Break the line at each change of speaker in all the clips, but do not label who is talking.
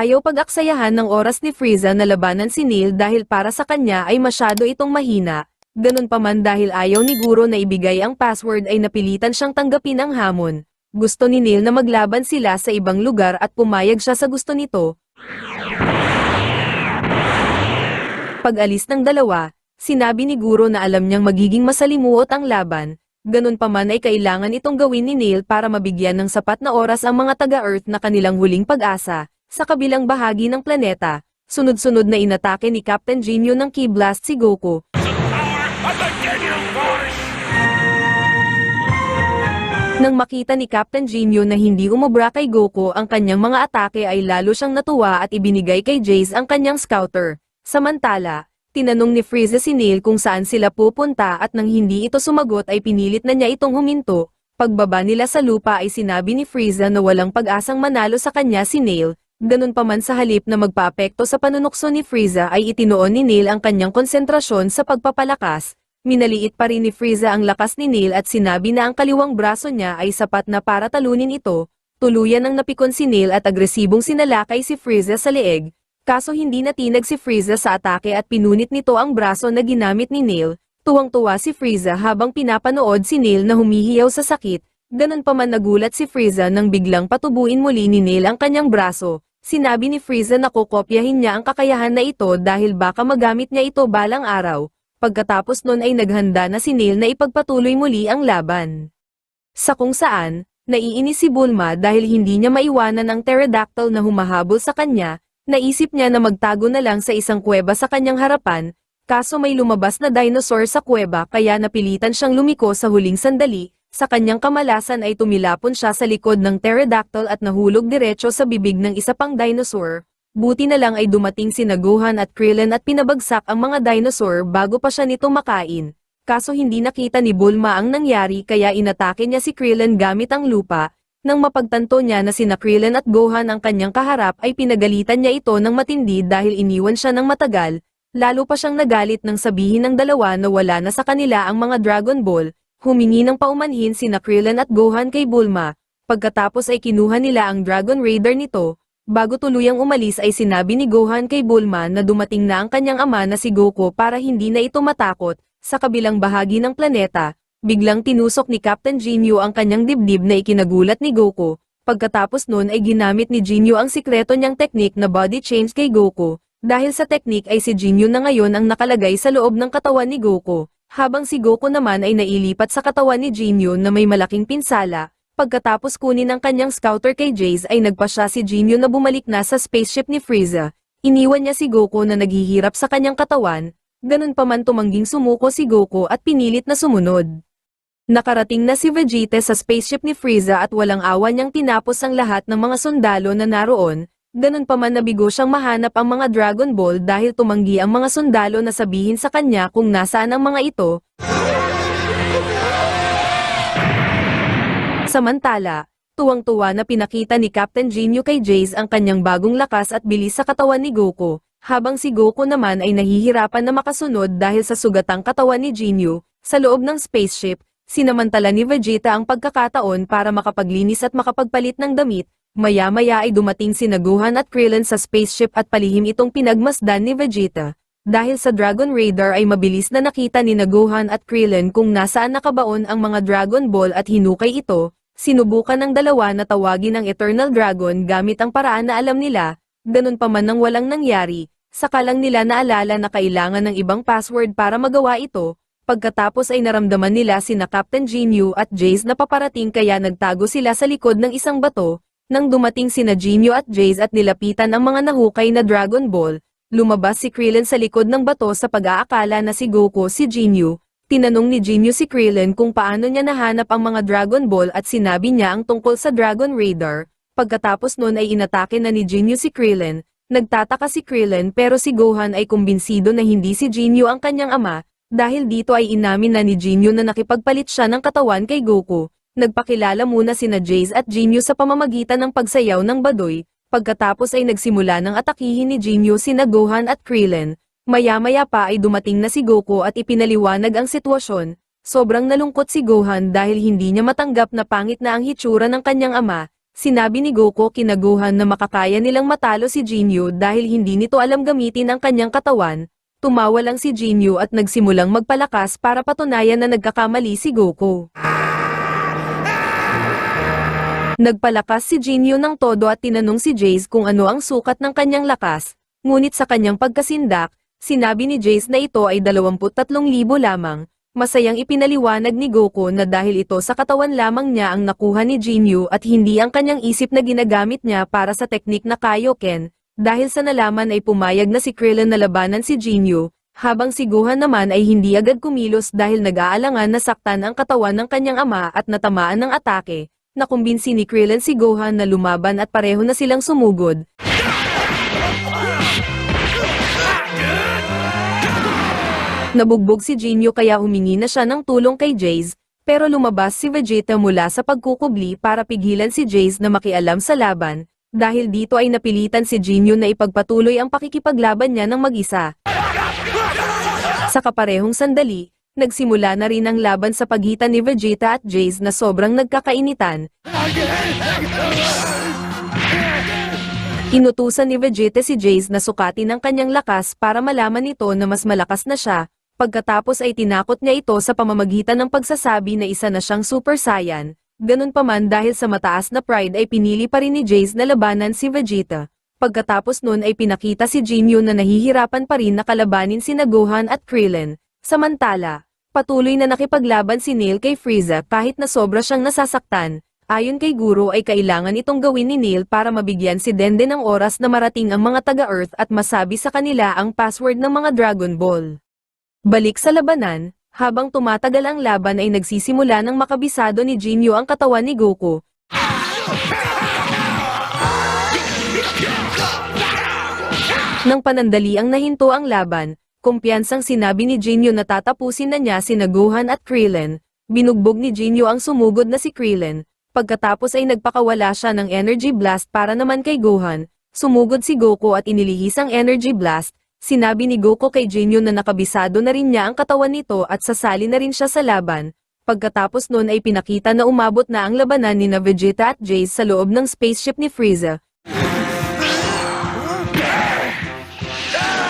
Ayaw pag-aksayahan ng oras ni Frieza na labanan si Neil dahil para sa kanya ay masyado itong mahina. Ganun pa man dahil ayaw ni Guro na ibigay ang password ay napilitan siyang tanggapin ang hamon. Gusto ni Neil na maglaban sila sa ibang lugar at pumayag siya sa gusto nito. Pag-alis ng dalawa, sinabi ni Guro na alam niyang magiging masalimuot ang laban, ganun pa man ay kailangan itong gawin ni Neil para mabigyan ng sapat na oras ang mga taga-Earth na kanilang huling pag-asa, sa kabilang bahagi ng planeta, sunod-sunod na inatake ni Captain Ginyu ng Ki Blast si Goku! Nang makita ni Captain Ginyu na hindi umubra kay Goku ang kanyang mga atake ay lalo siyang natuwa at ibinigay kay Jace ang kanyang scouter. Samantala, tinanong ni Frieza si Neil kung saan sila pupunta at nang hindi ito sumagot ay pinilit na niya itong huminto. Pagbaba nila sa lupa ay sinabi ni Frieza na walang pag-asang manalo sa kanya si Neil. Ganun pa man sa halip na magpaapekto sa panunukso ni Frieza ay itinoon ni Neil ang kanyang konsentrasyon sa pagpapalakas. Minaliit pa rin ni Frieza ang lakas ni Neil at sinabi na ang kaliwang braso niya ay sapat na para talunin ito. Tuluyan ang napikon si Neil at agresibong sinalakay si Frieza sa leeg. Kaso hindi natinag si Frieza sa atake at pinunit nito ang braso na ginamit ni Neil. Tuwang-tuwa si Frieza habang pinapanood si Neil na humihiyaw sa sakit. Ganun pa man nagulat si Frieza nang biglang patubuin muli ni Neil ang kanyang braso. Sinabi ni Frieza na kokopyahin niya ang kakayahan na ito dahil baka magamit niya ito balang araw. Pagkatapos nun ay naghanda na si Neil na ipagpatuloy muli ang laban. Sa kung saan, naiinis si Bulma dahil hindi niya maiwanan ang pterodactyl na humahabol sa kanya, naisip niya na magtago na lang sa isang kuweba sa kanyang harapan, kaso may lumabas na dinosaur sa kuweba kaya napilitan siyang lumiko sa huling sandali, sa kanyang kamalasan ay tumilapon siya sa likod ng pterodactyl at nahulog diretso sa bibig ng isa pang dinosaur. Buti na lang ay dumating si Naguhan at Krillin at pinabagsak ang mga dinosaur bago pa siya nito makain. Kaso hindi nakita ni Bulma ang nangyari kaya inatake niya si Krillin gamit ang lupa. Nang mapagtanto niya na sina Krillin at Gohan ang kanyang kaharap ay pinagalitan niya ito ng matindi dahil iniwan siya ng matagal. Lalo pa siyang nagalit nang sabihin ng dalawa na wala na sa kanila ang mga Dragon Ball, humingi ng paumanhin sina Krillin at Gohan kay Bulma. Pagkatapos ay kinuha nila ang Dragon Raider nito, Bago tuluyang umalis ay sinabi ni Gohan kay Bulma na dumating na ang kanyang ama na si Goku para hindi na ito matakot. Sa kabilang bahagi ng planeta, biglang tinusok ni Captain Ginyu ang kanyang dibdib na ikinagulat ni Goku. Pagkatapos nun ay ginamit ni Ginyu ang sikreto niyang teknik na body change kay Goku. Dahil sa teknik ay si Ginyu na ngayon ang nakalagay sa loob ng katawan ni Goku, habang si Goku naman ay nailipat sa katawan ni Ginyu na may malaking pinsala, Pagkatapos kunin ang kanyang scouter kay Jace ay nagpa siya si Jinyu na bumalik na sa spaceship ni Frieza. Iniwan niya si Goku na naghihirap sa kanyang katawan, ganun pa man tumangging sumuko si Goku at pinilit na sumunod. Nakarating na si Vegeta sa spaceship ni Frieza at walang awa niyang tinapos ang lahat ng mga sundalo na naroon, ganun pa man nabigo siyang mahanap ang mga Dragon Ball dahil tumanggi ang mga sundalo na sabihin sa kanya kung nasaan ang mga ito, Samantala, tuwang-tuwa na pinakita ni Captain Ginyu kay Jace ang kanyang bagong lakas at bilis sa katawan ni Goku, habang si Goku naman ay nahihirapan na makasunod dahil sa sugatang katawan ni Ginyu, sa loob ng spaceship, sinamantala ni Vegeta ang pagkakataon para makapaglinis at makapagpalit ng damit, maya-maya ay dumating si Naguhan at Krillin sa spaceship at palihim itong pinagmasdan ni Vegeta. Dahil sa Dragon Radar ay mabilis na nakita ni Naguhan at Krillin kung nasaan nakabaon ang mga Dragon Ball at hinukay ito, Sinubukan ng dalawa na tawagin ang Eternal Dragon gamit ang paraan na alam nila, ganun pa man nang walang nangyari, saka lang nila naalala na kailangan ng ibang password para magawa ito, pagkatapos ay naramdaman nila sina Captain Ginyu at Jace na paparating kaya nagtago sila sa likod ng isang bato, nang dumating sina Ginyu at Jace at nilapitan ang mga nahukay na Dragon Ball, lumabas si Krillin sa likod ng bato sa pag-aakala na si Goku si Ginyu, Tinanong ni Jinyu si Krillin kung paano niya nahanap ang mga Dragon Ball at sinabi niya ang tungkol sa Dragon Radar. Pagkatapos nun ay inatake na ni Jinyu si Krillin. Nagtataka si Krillin pero si Gohan ay kumbinsido na hindi si Jinyu ang kanyang ama, dahil dito ay inamin na ni Jinyu na nakipagpalit siya ng katawan kay Goku. Nagpakilala muna sina Jace at Jinyu sa pamamagitan ng pagsayaw ng badoy, pagkatapos ay nagsimula ng atakihin ni Jinyu sina Gohan at Krillin, Maya-maya pa ay dumating na si Goku at ipinaliwanag ang sitwasyon. Sobrang nalungkot si Gohan dahil hindi niya matanggap na pangit na ang hitsura ng kanyang ama. Sinabi ni Goku kinaguhan na makakaya nilang matalo si Jinyu dahil hindi nito alam gamitin ang kanyang katawan, tumawa lang si Jinyu at nagsimulang magpalakas para patunayan na nagkakamali si Goku. Nagpalakas si Jinyu ng todo at tinanong si Jace kung ano ang sukat ng kanyang lakas, ngunit sa kanyang pagkasindak, sinabi ni Jace na ito ay 23,000 lamang, masayang ipinaliwanag ni Goku na dahil ito sa katawan lamang niya ang nakuha ni Jinyu at hindi ang kanyang isip na ginagamit niya para sa teknik na Kaioken, dahil sa nalaman ay pumayag na si Krillin na labanan si Jinyu, habang si Gohan naman ay hindi agad kumilos dahil nag-aalangan na saktan ang katawan ng kanyang ama at natamaan ng atake, nakumbinsi ni Krillin si Gohan na lumaban at pareho na silang sumugod. Nabugbog si Jinyu kaya humingi na siya ng tulong kay Jace, pero lumabas si Vegeta mula sa pagkukubli para pigilan si Jace na makialam sa laban, dahil dito ay napilitan si Jinyu na ipagpatuloy ang pakikipaglaban niya ng mag-isa. Sa kaparehong sandali, nagsimula na rin ang laban sa pagitan ni Vegeta at Jace na sobrang nagkakainitan. Inutusan ni Vegeta si Jace na sukatin ang kanyang lakas para malaman nito na mas malakas na siya, pagkatapos ay tinakot niya ito sa pamamagitan ng pagsasabi na isa na siyang Super Saiyan. Ganun pa man dahil sa mataas na pride ay pinili pa rin ni Jace na labanan si Vegeta. Pagkatapos nun ay pinakita si Jinyu na nahihirapan pa rin na kalabanin si Gohan at Krillin. Samantala, patuloy na nakipaglaban si Neil kay Frieza kahit na sobra siyang nasasaktan. Ayon kay Guru ay kailangan itong gawin ni Neil para mabigyan si Dende ng oras na marating ang mga taga-Earth at masabi sa kanila ang password ng mga Dragon Ball. Balik sa labanan, habang tumatagal ang laban ay nagsisimula ng makabisado ni Jinyu ang katawan ni Goku. Nang panandali ang nahinto ang laban, kumpiyansang sinabi ni Jinyu na tatapusin na niya si Gohan at Krillin, binugbog ni Jinyu ang sumugod na si Krillin, pagkatapos ay nagpakawala siya ng Energy Blast para naman kay Gohan, sumugod si Goku at inilihis ang Energy Blast, sinabi ni Goku kay Jinyu na nakabisado na rin niya ang katawan nito at sasali na rin siya sa laban, pagkatapos nun ay pinakita na umabot na ang labanan ni na Vegeta at Jace sa loob ng spaceship ni Frieza,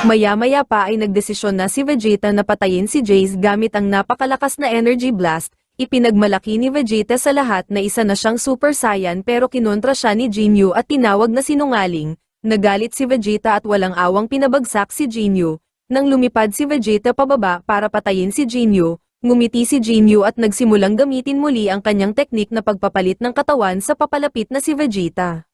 Maya-maya pa ay nagdesisyon na si Vegeta na patayin si Jace gamit ang napakalakas na Energy Blast, ipinagmalaki ni Vegeta sa lahat na isa na siyang Super Saiyan pero kinontra siya ni Jinyu at tinawag na sinungaling, nagalit si Vegeta at walang awang pinabagsak si Jinyu, nang lumipad si Vegeta pababa para patayin si Jinyu, ngumiti si Jinyu at nagsimulang gamitin muli ang kanyang teknik na pagpapalit ng katawan sa papalapit na si Vegeta.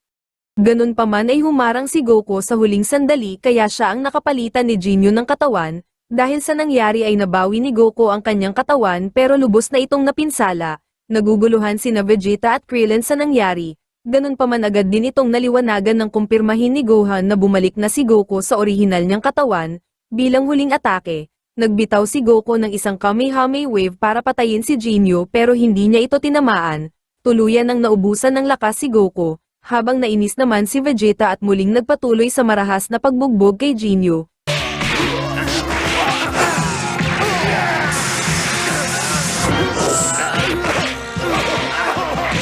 Ganun pa man ay humarang si Goku sa huling sandali kaya siya ang nakapalitan ni Jinyu ng katawan, dahil sa nangyari ay nabawi ni Goku ang kanyang katawan pero lubos na itong napinsala, naguguluhan sina Vegeta at Krillin sa nangyari, ganun pa man agad din itong naliwanagan ng kumpirmahin ni Gohan na bumalik na si Goku sa orihinal niyang katawan, bilang huling atake, nagbitaw si Goku ng isang Kamehameha Wave para patayin si Jinyu pero hindi niya ito tinamaan, tuluyan ng naubusan ng lakas si Goku, habang nainis naman si Vegeta at muling nagpatuloy sa marahas na pagbugbog kay Jinyu.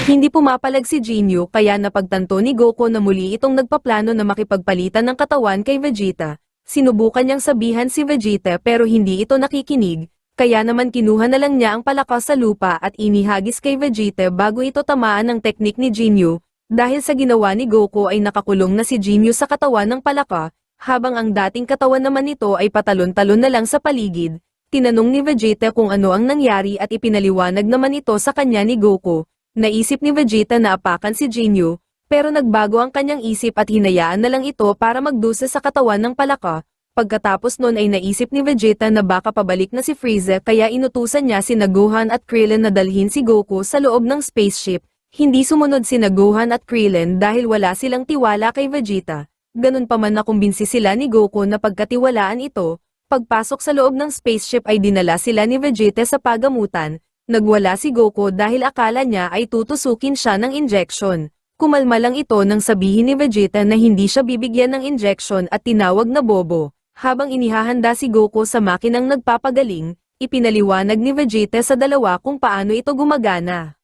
Hindi pumapalag si Jinyu kaya napagtanto ni Goku na muli itong nagpaplano na makipagpalitan ng katawan kay Vegeta. Sinubukan niyang sabihan si Vegeta pero hindi ito nakikinig, kaya naman kinuha na lang niya ang palakas sa lupa at inihagis kay Vegeta bago ito tamaan ng teknik ni Jinyu, dahil sa ginawa ni Goku ay nakakulong na si Jinyu sa katawan ng palaka, habang ang dating katawan naman nito ay patalon-talon na lang sa paligid. Tinanong ni Vegeta kung ano ang nangyari at ipinaliwanag naman ito sa kanya ni Goku. Naisip ni Vegeta na apakan si Jinyu, pero nagbago ang kanyang isip at hinayaan na lang ito para magdusa sa katawan ng palaka. Pagkatapos nun ay naisip ni Vegeta na baka pabalik na si Frieza kaya inutusan niya si Gohan at Krillin na dalhin si Goku sa loob ng spaceship. Hindi sumunod si Gohan at Krillin dahil wala silang tiwala kay Vegeta. Ganun pa man nakumbinsi sila ni Goku na pagkatiwalaan ito, pagpasok sa loob ng spaceship ay dinala sila ni Vegeta sa pagamutan, nagwala si Goku dahil akala niya ay tutusukin siya ng injection. Kumalma lang ito nang sabihin ni Vegeta na hindi siya bibigyan ng injection at tinawag na bobo. Habang inihahanda si Goku sa makinang nagpapagaling, ipinaliwanag ni Vegeta sa dalawa kung paano ito gumagana.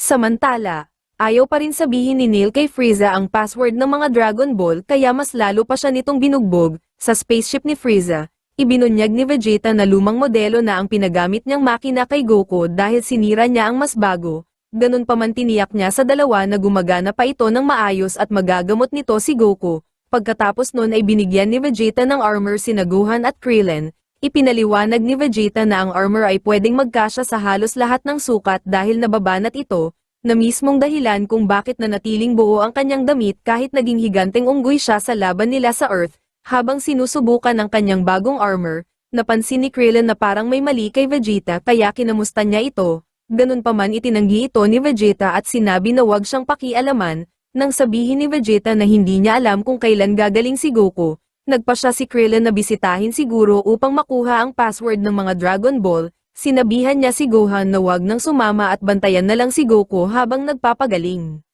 Samantala, Ayaw pa rin sabihin ni Neil kay Frieza ang password ng mga Dragon Ball kaya mas lalo pa siya nitong binugbog, sa spaceship ni Frieza. Ibinunyag ni Vegeta na lumang modelo na ang pinagamit niyang makina kay Goku dahil sinira niya ang mas bago. Ganun pa man tiniyak niya sa dalawa na gumagana pa ito ng maayos at magagamot nito si Goku. Pagkatapos nun ay binigyan ni Vegeta ng armor sina Gohan at Krillin. Ipinaliwanag ni Vegeta na ang armor ay pwedeng magkasya sa halos lahat ng sukat dahil nababanat ito, na mismong dahilan kung bakit nanatiling buo ang kanyang damit kahit naging higanteng unggoy siya sa laban nila sa Earth, habang sinusubukan ang kanyang bagong armor, napansin ni Krillin na parang may mali kay Vegeta kaya kinamusta niya ito, ganun pa man itinanggi ito ni Vegeta at sinabi na wag siyang pakialaman, nang sabihin ni Vegeta na hindi niya alam kung kailan gagaling si Goku, nagpa siya si Krillin na bisitahin siguro upang makuha ang password ng mga Dragon Ball, Sinabihan niya si Gohan na wag nang sumama at bantayan na lang si Goku habang nagpapagaling.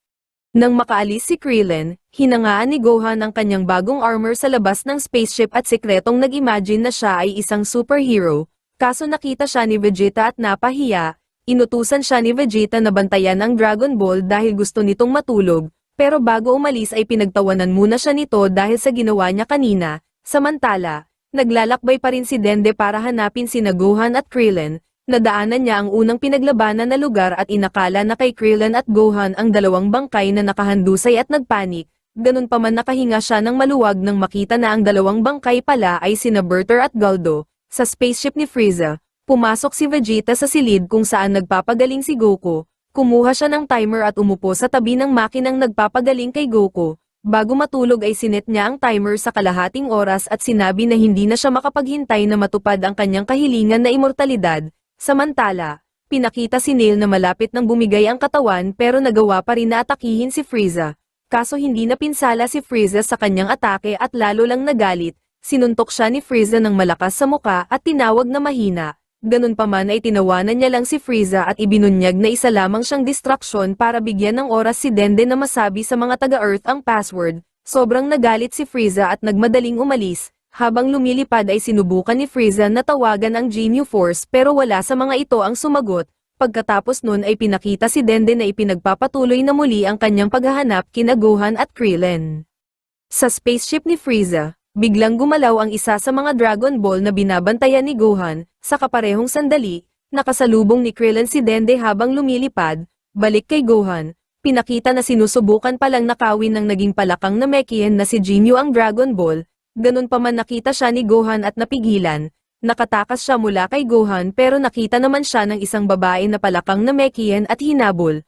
Nang makaalis si Krillin, hinangaan ni Gohan ang kanyang bagong armor sa labas ng spaceship at sekretong nag-imagine na siya ay isang superhero, kaso nakita siya ni Vegeta at napahiya, inutusan siya ni Vegeta na bantayan ang Dragon Ball dahil gusto nitong matulog, pero bago umalis ay pinagtawanan muna siya nito dahil sa ginawa niya kanina, samantala, Naglalakbay pa rin si Dende para hanapin sina Gohan at Krillin, nadaanan niya ang unang pinaglabanan na lugar at inakala na kay Krillin at Gohan ang dalawang bangkay na nakahandusay at nagpanik, ganun pa man nakahinga siya ng maluwag nang makita na ang dalawang bangkay pala ay sina Berter at Galdo, sa spaceship ni Frieza, pumasok si Vegeta sa silid kung saan nagpapagaling si Goku, kumuha siya ng timer at umupo sa tabi ng makinang nagpapagaling kay Goku, Bago matulog ay sinet niya ang timer sa kalahating oras at sinabi na hindi na siya makapaghintay na matupad ang kanyang kahilingan na imortalidad. Samantala, pinakita si Neil na malapit nang bumigay ang katawan pero nagawa pa rin na atakihin si Frieza. Kaso hindi napinsala si Frieza sa kanyang atake at lalo lang nagalit, sinuntok siya ni Frieza ng malakas sa muka at tinawag na mahina. Ganun pa man ay tinawanan niya lang si Frieza at ibinunyag na isa lamang siyang distraksyon para bigyan ng oras si Dende na masabi sa mga taga-Earth ang password. Sobrang nagalit si Frieza at nagmadaling umalis, habang lumilipad ay sinubukan ni Frieza na tawagan ang Genio Force pero wala sa mga ito ang sumagot. Pagkatapos nun ay pinakita si Dende na ipinagpapatuloy na muli ang kanyang paghahanap kina Gohan at Krillin. Sa spaceship ni Frieza, Biglang gumalaw ang isa sa mga Dragon Ball na binabantayan ni Gohan, sa kaparehong sandali, nakasalubong ni Krillin si Dende habang lumilipad, balik kay Gohan, pinakita na sinusubukan palang nakawin ng naging palakang na Mekien na si Jinyu ang Dragon Ball, ganun pa man nakita siya ni Gohan at napigilan, nakatakas siya mula kay Gohan pero nakita naman siya ng isang babae na palakang na Mekien at hinabol.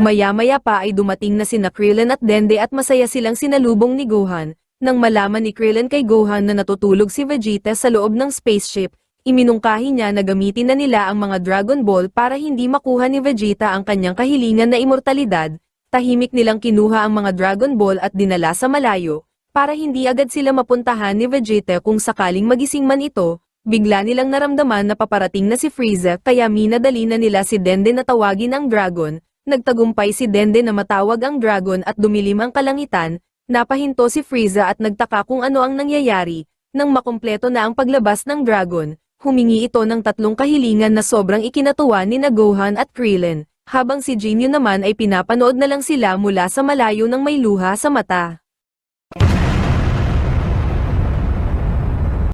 Maya-maya pa ay dumating na sina Krillin at Dende at masaya silang sinalubong ni Gohan, nang malaman ni Krillin kay Gohan na natutulog si Vegeta sa loob ng spaceship, iminungkahi niya na gamitin na nila ang mga Dragon Ball para hindi makuha ni Vegeta ang kanyang kahilingan na imortalidad, tahimik nilang kinuha ang mga Dragon Ball at dinala sa malayo, para hindi agad sila mapuntahan ni Vegeta kung sakaling magising man ito, bigla nilang naramdaman na paparating na si Frieza kaya minadali na nila si Dende na tawagin ang Dragon, nagtagumpay si Dende na matawag ang Dragon at dumilim ang kalangitan, Napahinto si Frieza at nagtaka kung ano ang nangyayari, nang makumpleto na ang paglabas ng dragon, humingi ito ng tatlong kahilingan na sobrang ikinatuwa ni na Gohan at Krillin, habang si Jinyu naman ay pinapanood na lang sila mula sa malayo ng may luha sa mata.